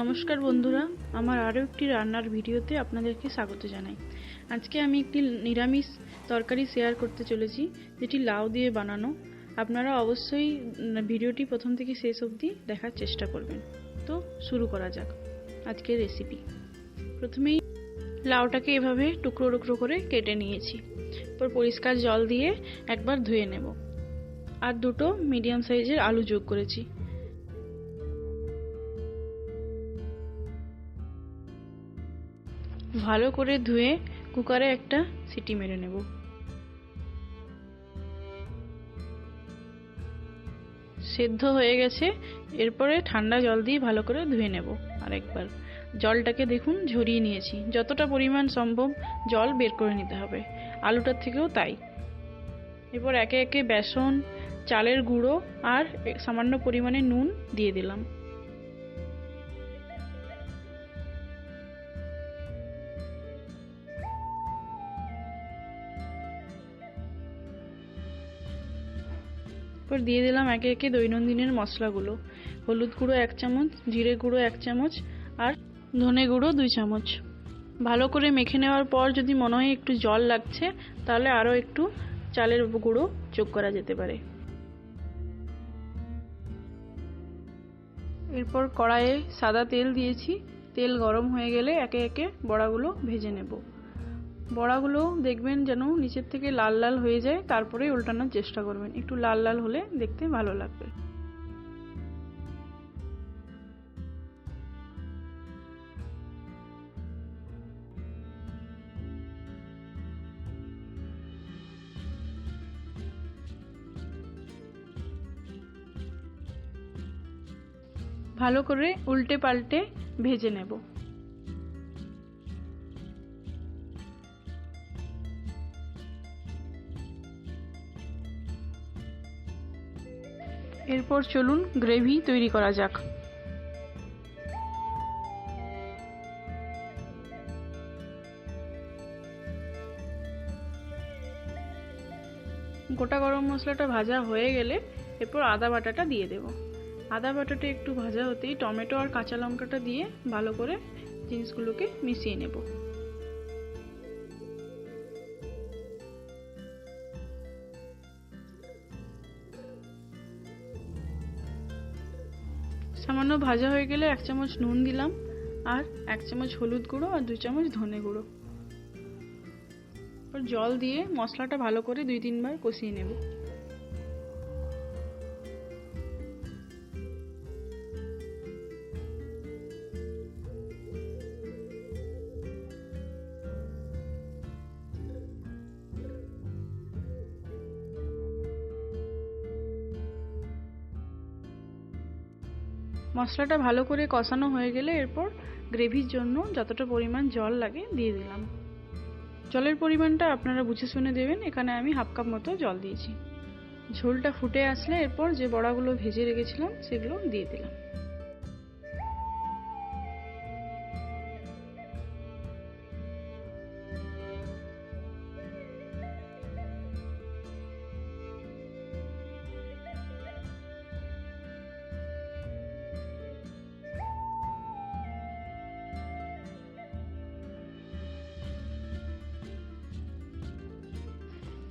নমস্কার বন্ধুরা, আমার আরও একটি রান্নার ভিডিওতে আপনাদেরকে স্বাগত জানাই। আজকে আমি একটি নিরামিষ তরকারি শেয়ার করতে চলেছি, যেটি লাউ দিয়ে বানানো। আপনারা অবশ্যই ভিডিওটি প্রথম থেকে শেষ অবধি দেখার চেষ্টা করবেন। তো শুরু করা যাক আজকের রেসিপি প্রথমেই লাউটাকে এভাবে টুকরো টুকরো করে কেটে নিয়েছি। এরপর পরিষ্কার জল দিয়ে একবার ধুয়ে নেব। আর দুটো মিডিয়াম সাইজের আলু যোগ করেছি। ভালো করে ধুয়ে কুকারে একটা সিটি মেরে নেব। সেদ্ধ হয়ে গেছে। এরপরে ঠান্ডা জল দিয়ে ভালো করে ধুয়ে নেব আরেকবার। জলটাকে দেখুন ঝরিয়ে নিয়েছি। যতটা পরিমাণ সম্ভব জল বের করে নিতে হবে। আলুটার থেকেও তাই। এরপর একে একে বেসন, চালের গুঁড়ো আর সামান্য পরিমাণে নুন দিয়ে দিলাম। এরপর দিয়ে দিলাম একে একে দৈনন্দিনের মশলাগুলো। হলুদ গুঁড়ো এক চামচ, জিরে গুঁড়ো এক চামচ, আর ধনে গুঁড়ো দুই চামচ। ভালো করে মেখে নেওয়ার পর যদি মনে হয় একটু জল লাগছে, তাহলে আরও একটু চালের গুঁড়ো যোগ করা যেতে পারে। এরপর কড়াইয়ে সাদা তেল দিয়েছি। তেল গরম হয়ে গেলে একে একে বড়াগুলো ভেজে নেব। বড়াগুলো দেখবেন যেন নিচের থেকে লাল লাল হয়ে যায়, তারপরে উল্টানোর চেষ্টা করবেন। একটু লাল লাল হলে দেখতে ভালো লাগবে। ভালো করে উল্টে পাল্টে ভেজে নেব। এরপর চলুন গ্রেভি তৈরি করা যাক। গোটা গরম মশলাটা ভাজা হয়ে গেলে এরপর আদা বাটাটা দিয়ে দেব। আদা বাটাটা একটু ভাজা হতেই টমেটো আর কাঁচা লঙ্কাটা দিয়ে ভালো করে জিনিসগুলোকে মিশিয়ে নেব। সামান্য ভাজা হয়ে গেলে এক চামচ নুন দিলাম আর এক চামচ হলুদ গুঁড়ো আর দুই চামচ ধনে গুঁড়ো। জল দিয়ে মশলাটা ভালো করে দুই তিনবার কষিয়ে নেব। মশলাটা ভালো করে কষানো হয়ে গেলে এরপর গ্রেভির জন্য যতটা পরিমাণ জল লাগে দিয়ে দিলাম। জলের পরিমাণটা আপনারা বুঝে শুনে দেবেন, এখানে আমি হাফ কাপ মতো জল দিয়েছি। ঝোলটা ফুটে আসলে এরপর যে বড়াগুলো ভেজে রেখেছিলাম, সেগুলো দিয়ে দিলাম।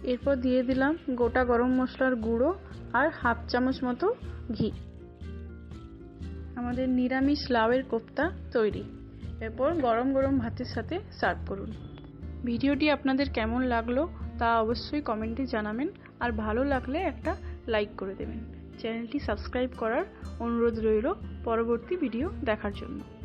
এরপর দিয়ে দিলাম গোটা গরম মশলার গুঁড়ো আর হাফ চামচ মতো ঘি। আমাদের নিরামিষ লাউয়ের কোপ্তা তৈরি। এরপর গরম গরম ভাতের সাথে সার্ভ করুন। ভিডিওটি আপনাদের কেমন লাগল তা অবশ্যই কমেন্টে জানাবেন আর ভালো লাগলে একটা লাইক করে দেবেন। চ্যানেলটি সাবস্ক্রাইব করার অনুরোধ রইল পরবর্তী ভিডিও দেখার জন্য।